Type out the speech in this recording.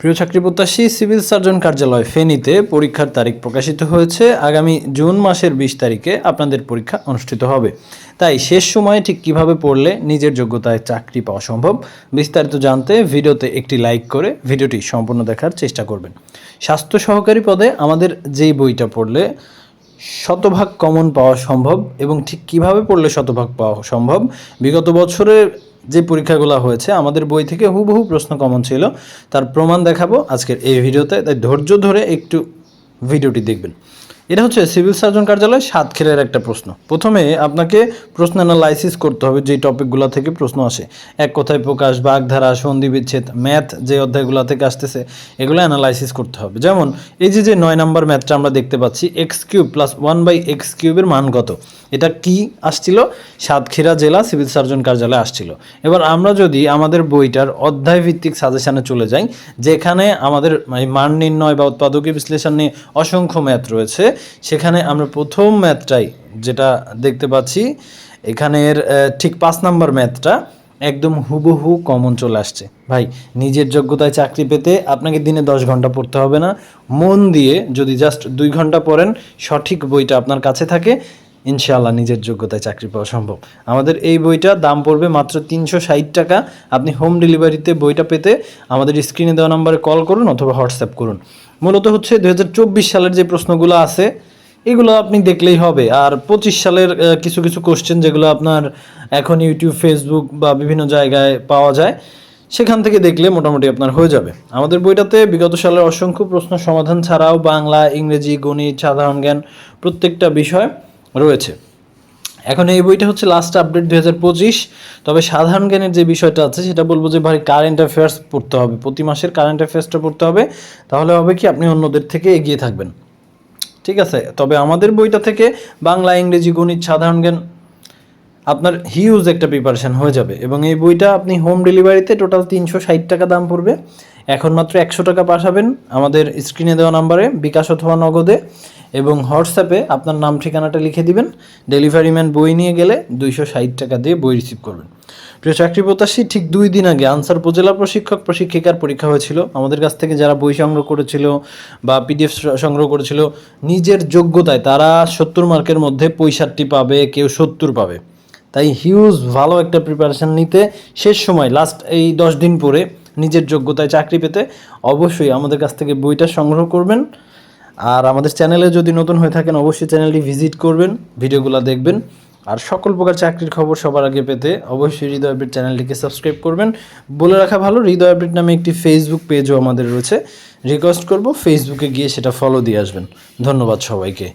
প্রিয় চাকরি প্রত্যাশী সিভিল সার্জন কার্যালয় ফেনীতে পরীক্ষার তারিখ প্রকাশিত হয়েছে। আগামী জুন মাসের বিশ তারিখে আপনাদের পরীক্ষা অনুষ্ঠিত হবে। তাই শেষ সময়ে ঠিক কীভাবে পড়লে নিজের যোগ্যতায় চাকরি পাওয়া সম্ভব, বিস্তারিত জানতে ভিডিওতে একটি লাইক করে ভিডিওটি সম্পূর্ণ দেখার চেষ্টা করবেন। স্বাস্থ্য সহকারী পদে আমাদের যেই বইটা পড়লে শতভাগ কমন পাওয়া সম্ভব এবং ঠিক কীভাবে পড়লে শতভাগ পাওয়া সম্ভব, বিগত বছরের যে পরীক্ষাগুলো হয়েছে, আমাদের বই থেকে হুবহু প্রশ্ন কমন ছিল। তার প্রমাণ দেখাবো আজকের এই ভিডিওতে। তাই ধৈর্য ধরে একটু ভিডিওটি দেখবেন। এটা হচ্ছে সিভিল সার্জন কার্যালয় সাতক্ষীরের একটা প্রশ্ন। প্রথমে আপনাকে প্রশ্ন অ্যানালাইসিস করতে হবে যে টপিকগুলো থেকে প্রশ্ন আসে। এক কথায় প্রকাশ, বাগধারা, সন্ধি বিচ্ছেদ ম্যাথ যে অধ্যায়গুলো থেকে আসতেছে, এগুলো অ্যানালাইসিস করতে হবে। যেমন, এই যে যে নয় নাম্বার ম্যাথটা আমরা দেখতে পাচ্ছি X cube plus one by X কিউবের মান কত? এটা কি আসছিল? সাতক্ষীরা জেলা সিভিল সার্জন কার্যালয়ে আসছিল। এবার আমরা যদি আমাদের বইটার অধ্যায় ভিত্তিক সাজেশনে চলে যাই, যেখানে আমাদের মান নির্ণয় বা উৎপাদকীয় বিশ্লেষণ নিয়ে অসংখ্য ম্যাথ রয়েছে সেখানে আমরা প্রথম ম্যাথটাই যেটা দেখতে পাচ্ছি, এখানের ঠিক পাঁচ নাম্বার ম্যাথটা একদম হুবহু কমন চলে আসছে। ভাই, নিজের যোগ্যতায় চাকরি পেতে আপনাকে দিনে দশ ঘণ্টা পড়তে হবে না। মন দিয়ে যদি জাস্ট দুই ঘণ্টা পড়েন, সঠিক বইটা আপনার কাছে থাকে, ইনশাআল্লাহ নিজের যোগ্যতায় চাকরি পাওয়া সম্ভব। আমাদের এই বইটা দাম পড়বে মাত্র তিনশো ষাট টাকা। আপনি হোম ডেলিভারিতে বইটা পেতে আমাদের স্ক্রিনে দেওয়া নাম্বারে কল করুন অথবা হোয়াটসঅ্যাপ করুন। মূলত হচ্ছে দু হাজার চব্বিশ সালের যে প্রশ্নগুলো আছে, এগুলো আপনি দেখলেই হবে। আর পঁচিশ সালের কিছু কিছু কোশ্চেন যেগুলো আপনার এখন ইউটিউব ফেসবুক বা বিভিন্ন জায়গায় পাওয়া যায়, সেখান থেকে দেখলে মোটামুটি আপনার হয়ে যাবে। আমাদের বইটাতে বিগত সালের অসংখ্য প্রশ্ন সমাধান ছাড়াও বাংলা, ইংরেজি, গণিত, সাধারণ জ্ঞান প্রত্যেকটা বিষয় রয়েছে। এখন এই বইটা হচ্ছে লাস্ট আপডেট দুই হাজার পঁচিশ। তবে সাধারণ জ্ঞানের যে বিষয়টা আছে, সেটা বলব যে ভাই কারেন্ট অ্যাফেয়ার্স পড়তে হবে। প্রতি মাসের কারেন্ট অ্যাফেয়ার্সটা পড়তে হবে। তাহলে হবে কি, আপনি অন্যদের থেকে এগিয়ে থাকবেন। ঠিক আছে? তবে আমাদের বইটা থেকে বাংলা, ইংরেজি, গণিত, সাধারণ জ্ঞান, আপনার হিউজ একটা প্রিপারেশন হয়ে যাবে। এবং এই বইটা আপনি হোম ডেলিভারিতে টোটাল তিনশো ষাট টাকা দাম পড়বে। এখন মাত্র একশো টাকা পাঠাবেন আমাদের স্ক্রিনে দেওয়া নাম্বারে, বিকাশ অথবা নগদে, এবং হোয়াটসঅ্যাপে আপনার নাম, ঠিকানাটা লিখে দিবেন। ডেলিভারি ম্যান বই নিয়ে গেলে দুইশো ষাট টাকা দিয়ে বই রিসিভ করবেন। প্রিয় চাকরি প্রত্যাশী, ঠিক দুই দিন আগে আনসার উপজেলা প্রশিক্ষক, প্রশিক্ষিকার পরীক্ষা হয়েছিল। আমাদের কাছ থেকে যারা বই সংগ্রহ করেছিল বা পিডিএফ সংগ্রহ করেছিল, নিজের যোগ্যতায় তারা সত্তর মার্কের মধ্যে পঁয়ষট্টি পাবে, কেউ সত্তর পাবে। তাই হিউজ ভালো একটা প্রিপারেশান নিতে শেষ সময় লাস্ট এই দশ দিন পরে নিজের যোগ্যতায় চাকরি পেতে অবশ্যই আমাদের কাছ থেকে বইটা সংগ্রহ করবেন। আর আমাদের চ্যানেলে যদি নতুন হয়ে থাকেন, অবশ্যই চ্যানেলটি ভিজিট করবেন, ভিডিওগুলো দেখবেন। আর সকল প্রকার চাকরির খবর সবার আগে পেতে অবশ্যই হৃদয় আপডেট চ্যানেলটিকে সাবস্ক্রাইব করবেন। বলে রাখা ভালো, হৃদয় আপডেট নামে একটি ফেসবুক পেজও আমাদের রয়েছে। রিকোয়েস্ট করব ফেসবুকে গিয়ে সেটা ফলো দিয়ে আসবেন। ধন্যবাদ সবাইকে।